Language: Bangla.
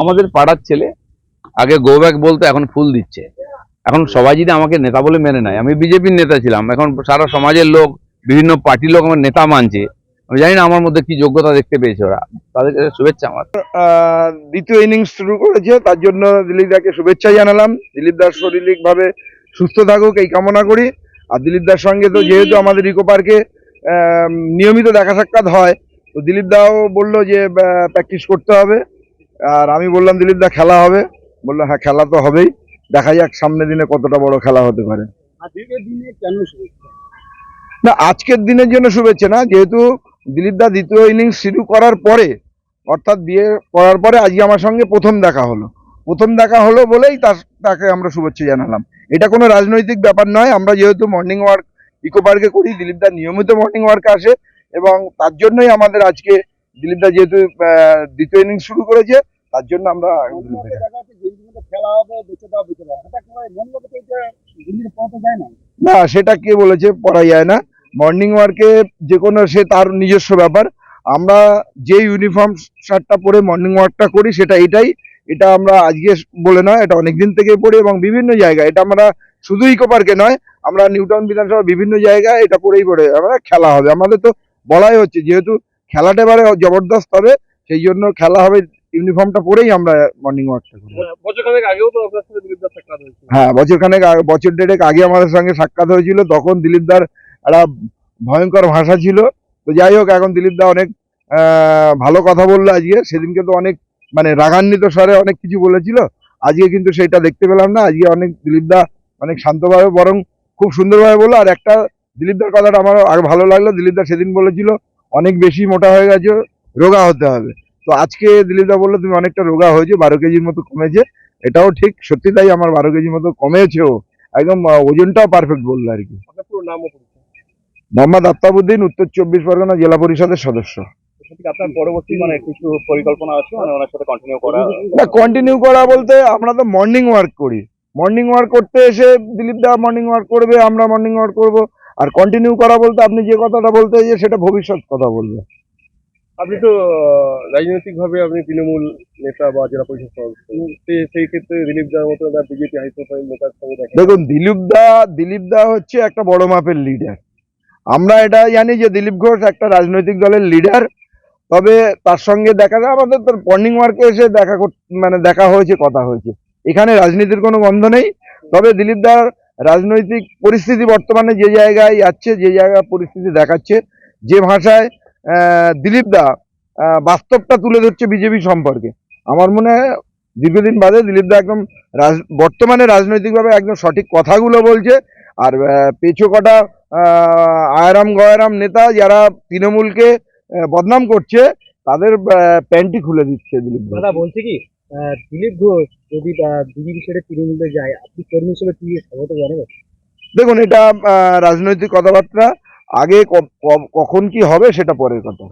আমাদের পাড়ার ছেলে আগে গো ব্যাক বলতো, এখন ফুল দিচ্ছে। এখন সবাই যদি আমাকে নেতা বলে মেনে নেয়, আমি বিজেপির নেতা ছিলাম, এখন সারা সমাজের লোক, বিভিন্ন পার্টির লোক আমার নেতা মানছে। আমি জানি না আমার মধ্যে কি যোগ্যতা দেখতে পেয়েছে ওরা। তাদেরকে শুভেচ্ছা আমার। দ্বিতীয় ইনিংস শুরু করেছে, তার জন্য দিলীপ দাকে শুভেচ্ছা জানালাম। দিলীপ দাস শারীরিকভাবে সুস্থ থাকুক, এই কামনা করি। আর দিলীপ দার সঙ্গে তো যেহেতু আমাদের ইকো পার্কে নিয়মিত দেখা সাক্ষাৎ হয়, তো দিলীপ দাও বলল যে প্র্যাকটিস করতে হবে। আর আমি বললাম দিলীপ দা খেলা হবে? বলল হ্যাঁ খেলা তো হবেই। দেখা যাক সামনের দিনে কতটা বড় খেলা হতে পারে। দিনে কেন শুভেচ্ছা? না আজকের দিনের জন্য শুভেচ্ছা না। যেহেতু দিলীপ দা দ্বিতীয় ইনিংস শুরু করার পরে অর্থাৎ বিয়ে করার পরে আজকে আমার সঙ্গে প্রথম দেখা হলো। প্রথম দেখা হলো বলেই তার তাকে আমরা শুভেচ্ছা জানালাম। এটা কোনো রাজনৈতিক ব্যাপার নয়। আমরা যেহেতু মর্নিং ওয়ার্ক ইকো পার্কে করি দিলীপ দা নিয়মিত মর্নিং ওয়ার্কে আসে এবং তার জন্যই আমাদের আজকে দিলীপ দা যেহেতু দ্বিতীয় ইনিংস শুরু করেছে তার জন্য আমরা না? সেটা কে বলেছে? পড়া যায় না। মর্নিং ওয়ার্কে যে কোনো সে তার নিজস্ব ব্যাপার। আমরা যে ইউনিফর্ম শার্টটা পরে মর্নিং ওয়ার্কটা করি সেটা এটাই। এটা আমরা আজকে বলে নয় এটা অনেক দিন থেকে পড়ি এবং বিভিন্ন জায়গায়। এটা আমরা শুধু ইকো পার্কে নয় আমরা নিউটাউন বিধানসভা বিভিন্ন জায়গায় এটা পরেই পড়ে আমরা খেলা হবে। আমাদের তো বলাই হচ্ছে যেহেতু খেলাটা এবারে জবরদস্ত হবে সেই জন্য খেলা হবে ইউনিফর্মটা পরেই আমরা মর্নিং ওয়ার্কটা করি হ্যাঁ বছর খানেক আগে- বছর দেড়েক আগে আমাদের সঙ্গে সাক্ষাৎ হয়েছিল তখন দিলীপ দার একটা ভয়ঙ্কর ভাষা ছিল। তো যাই হোক এখন দিলীপ দা অনেক ভালো কথা বলল আজকে। সেদিনকে তো অনেক মানে রাগান্বিত স্বরে অনেক কিছু বলেছিল। আজকে কিন্তু সেটা দেখতে পেলাম না। আজকে অনেক দিলীপ দা অনেক শান্তভাবে বরং খুব সুন্দরভাবে বলল। আর একটা দিলীপ দার কথাটা আমার আগে ভালো লাগল। দিলীপ দা সেদিন বলেছিল অনেক বেশি মোটা হয়ে গেছে রোগা হতে হবে। তো আজকে দিলীপ দা বলল তুমি অনেকটা রোগা হয়েছো বারো কেজির মতো কমেছে। এটাও ঠিক সত্যি তাই আমার বারো কেজির মতো কমেছেও। একদম ওজনটাও পারফেক্ট বলল আর কি। মোহাম্মদ আফতাবুদ্দিন উত্তর চব্বিশ পরগনা জেলা পরিষদের সদস্য। আপনার পরবর্তী মানে কিছু পরিকল্পনা আছে? মানে ওনার সাথে কন্টিনিউ করা? না কন্টিনিউ করা বলতে আমরা তো মর্নিং ওয়ার্ক করি। মর্নিং ওয়ার্ক করতে এসে দিলীপ দা মর্নিং ওয়ার্ক করবে আমরা মর্নিং ওয়ার্ক করব। আর কন্টিনিউ করা বলতে আপনি যে কথাটা বলতে যে সেটা ভবিষ্যৎ কথা বলবে। আপনি তো রাজনৈতিক ভাবে আপনি তৃণমূল নেতা বা জেলা পরিষদ সদস্য সেই ক্ষেত্রে দিলীপ দার মতো বিজেপি হাই প্রোফাইল নেতার সঙ্গে দেখা দেখুন, দিলীপ দা দিলীপ দা হচ্ছে একটা বড় মাপের লিডার আমরা এটা জানি যে দিলীপ ঘোষ একটা রাজনৈতিক দলের লিডার তবে তার সঙ্গে দেখা যায়, আমাদের তো মর্নিং ওয়ার্কে এসে দেখা মানে দেখা হয়েছে, কথা হয়েছে। এখানে রাজনীতির কোনো গন্ধ নেই, তবে দিলীপ দার রাজনৈতিক পরিস্থিতি বর্তমানে যে জায়গায় যাচ্ছে, যে জায়গায় পরিস্থিতি দেখাচ্ছে, যে ভাষায় দিলীপ দা বাস্তবটা তুলে ধরছে বিজেপি সম্পর্কে। আমার মনে হয় দীর্ঘদিন বাদে দিলীপ দা একদম রাজ- বর্তমানে রাজনৈতিকভাবে একদম সঠিক কথাগুলো বলছে। আর আহ, পেছো কটা আয়রাম গয়রাম নেতা যারা তৃণমূলকে বদনাম করছে তাদের আহ, প্যান্টি খুলে দিচ্ছে দিলীপ। দাদা বলছি কি দিলীপ ঘোষ যদি বিজেপি ছেড়ে তৃণমূলে যায় আপনি কর্মী হিসেবে কি স্বাগত জানাবেন দেখুন এটা রাজনৈতিক কথাবার্তা। আগে কখন কি হবে সেটা পরের কথা।